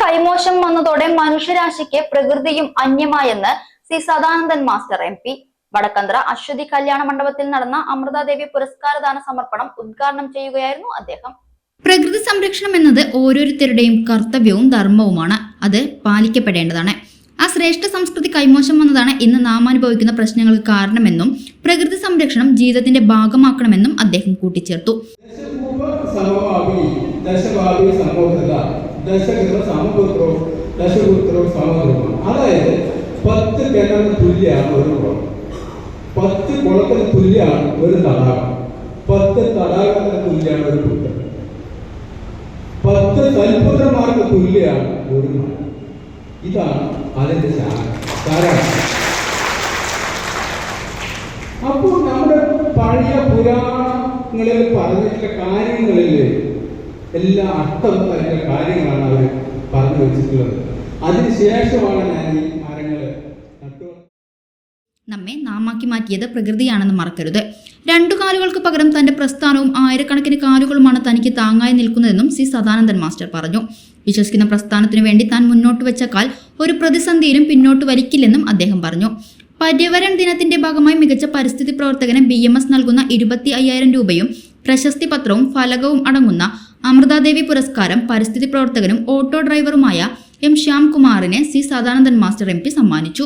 കൈമോശം വന്നതോടെ മനുഷ്യരാശിക്ക് പ്രകൃതിയും അന്യമായെന്ന് C Sadanandan master M P. Vadakkanthara Aswathy കല്യാണ മണ്ഡപത്തിൽ നടന്ന അമൃതാദേവി പുരസ്കാരദാന സമർപ്പണം ഉദ്ഘാടനം ചെയ്യുകയായിരുന്നു അദ്ദേഹം. പ്രകൃതി സംരക്ഷണം എന്നത് ഓരോരുത്തരുടെയും കർത്തവ്യവും ധർമ്മവുമാണ്. അത് പാലിക്കപ്പെടേണ്ടതാണ്. ആ ശ്രേഷ്ഠ സംസ്കൃതി കൈമോശം വന്നതാണ് ഇന്ന് നാം അനുഭവിക്കുന്ന പ്രശ്നങ്ങൾക്ക് കാരണമെന്നും പ്രകൃതി സംരക്ഷണം ജീവിതത്തിന്റെ ഭാഗമാക്കണമെന്നും അദ്ദേഹം കൂട്ടിച്ചേർത്തു. ദശകൃത സമപുത്രോ ദശപുത്രോ സമധർമ്മം അതായത് പത്ത് കിണറിന് തുല്യമാണ് ഒരു കുളം. പത്ത് കുളത്തിന് തുല്യമാണ് ഒരു തടാകം. പത്ത് തടാകത്തിന് തുല്യമാണ് ഒരു പുത്രൻ പത്ത് സൽപുത്രന്മാർക്ക് തുല്യമാണ് ഒരു മഴ ഇതാണ് അതിന്റെ സാരം അപ്പോൾ നമ്മുടെ പഴയ പുരാണങ്ങളിൽ പറഞ്ഞിട്ടുള്ള കാര്യങ്ങളിൽ എല്ലാ അർത്ഥവും അതിന്റെ കാര്യങ്ങളാണ് അവർ പറഞ്ഞു വെച്ചിട്ടുള്ളത്. അതിനുശേഷമാണ് ഞാൻ ഈ മരങ്ങൾ നമ്മെ നാമാക്കി മാറ്റിയത് പ്രകൃതിയാണെന്ന് മറക്കരുത്. രണ്ടു കാലുകൾക്ക് പകരം തന്റെ പ്രസ്ഥാനവും ആയിരക്കണക്കിന് കാലുകളുമാണ് തനിക്ക് താങ്ങായി നിൽക്കുന്നതെന്നും സി സദാനന്ദൻ മാസ്റ്റർ പറഞ്ഞു. വിശ്വസിക്കുന്ന പ്രസ്ഥാനത്തിനു വേണ്ടി താൻ മുന്നോട്ട് വെച്ച കാൽ ഒരു പ്രതിസന്ധിയിലും പിന്നോട്ട് വലിക്കില്ലെന്നും അദ്ദേഹം പറഞ്ഞു. പര്യവരൺ ദിനത്തിന്റെ ഭാഗമായി മികച്ച പരിസ്ഥിതി പ്രവർത്തകന് ബി എം എസ് നൽകുന്ന ഇരുപത്തി അയ്യായിരം രൂപയും പ്രശസ്തി പത്രവും ഫലകവും അടങ്ങുന്ന അമൃതാദേവി പുരസ്കാരം പരിസ്ഥിതി പ്രവർത്തകനും ഓട്ടോ ഡ്രൈവറുമായ M ശ്യാംകുമാറിനെ C Sadanandan master M P സമ്മാനിച്ചു.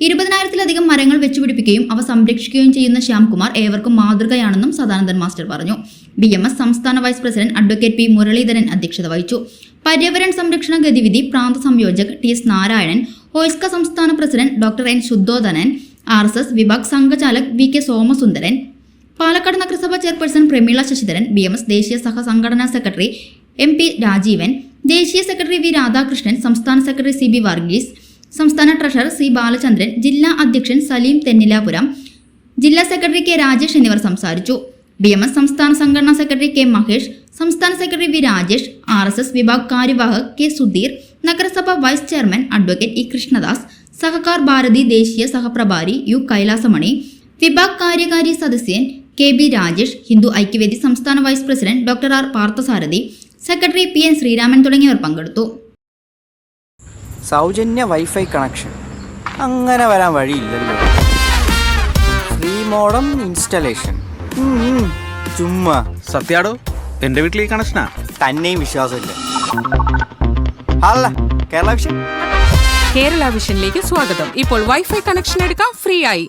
ഇരുപതിനായിരത്തിലധികം മരങ്ങൾ വെച്ചുപിടിപ്പിക്കുകയും അവ സംരക്ഷിക്കുകയും ചെയ്യുന്ന ശ്യാംകുമാർ ഏവർക്കും മാതൃകയാണെന്നും സദാനന്ദൻ മാസ്റ്റർ പറഞ്ഞു. ബി എം എസ് സംസ്ഥാന vice president advocate P Muraleedharan അധ്യക്ഷത വഹിച്ചു. പര്യവരൺ സംരക്ഷണ ഗതിവിധി പ്രാന്ത സംയോജക് ടി എസ് നാരായണൻ ഓയിസ്ക സംസ്ഥാന president doctor N Shuddhodhanan R S S വിഭാഗ് സംഘചാലക് വി കെ സോമസുന്ദരൻ പാലക്കാട് നഗരസഭാ chairperson Prameela Sasidharan B M S ദേശീയ സഹസംഘടനാ സെക്രട്ടറി എം പി രാജീവൻ ദേശീയ സെക്രട്ടറി വി രാധാകൃഷ്ണൻ സംസ്ഥാന സെക്രട്ടറി സി ബി വർഗീസ് സംസ്ഥാന ട്രഷറർ സി ബാലചന്ദ്രൻ ജില്ലാ അധ്യക്ഷൻ സലീം തെന്നിലാപുരം ജില്ലാ സെക്രട്ടറി കെ രാജേഷ് എന്നിവർ സംസാരിച്ചു. ബി എം എസ് സംസ്ഥാന സംഘടനാ സെക്രട്ടറി കെ മഹേഷ് സംസ്ഥാന secretary V Rajesh R S S വിഭാഗ് കാര്യവാഹക് കെ സുധീർ നഗരസഭ vice chairman advocate E Krishnadas Sahakar Bharati ദേശീയ സഹപ്രഭാരി യു കൈലാസമണി വിഭാഗ് കാര്യകാരി സദസ്യൻ കെ ബി രാജേഷ് ഹിന്ദു ഐക്യവേദി സംസ്ഥാന vice president doctor R. Parthasarathy secretary P. N. Sreeraman തുടങ്ങിയവർ പങ്കെടുത്തു. സൗജന്യ വൈഫൈ കണക്ഷൻ. അങ്ങനെ വരാൻ വഴിയില്ലല്ലോ. Free modem installation. ചുമ്മാ. സത്യാടോ എന്റെ വീട്ടിൽ ഈ കണക്ഷനാ? തന്നെയും വിശ്വാസമില്ല. അല്ല കേരള വിഷൻ. കേരള വിഷനിലേക്ക് സ്വാഗതം. ഇപ്പോൾ വൈഫൈ കണക്ഷൻ എടുക്കാം ഫ്രീ ആയി.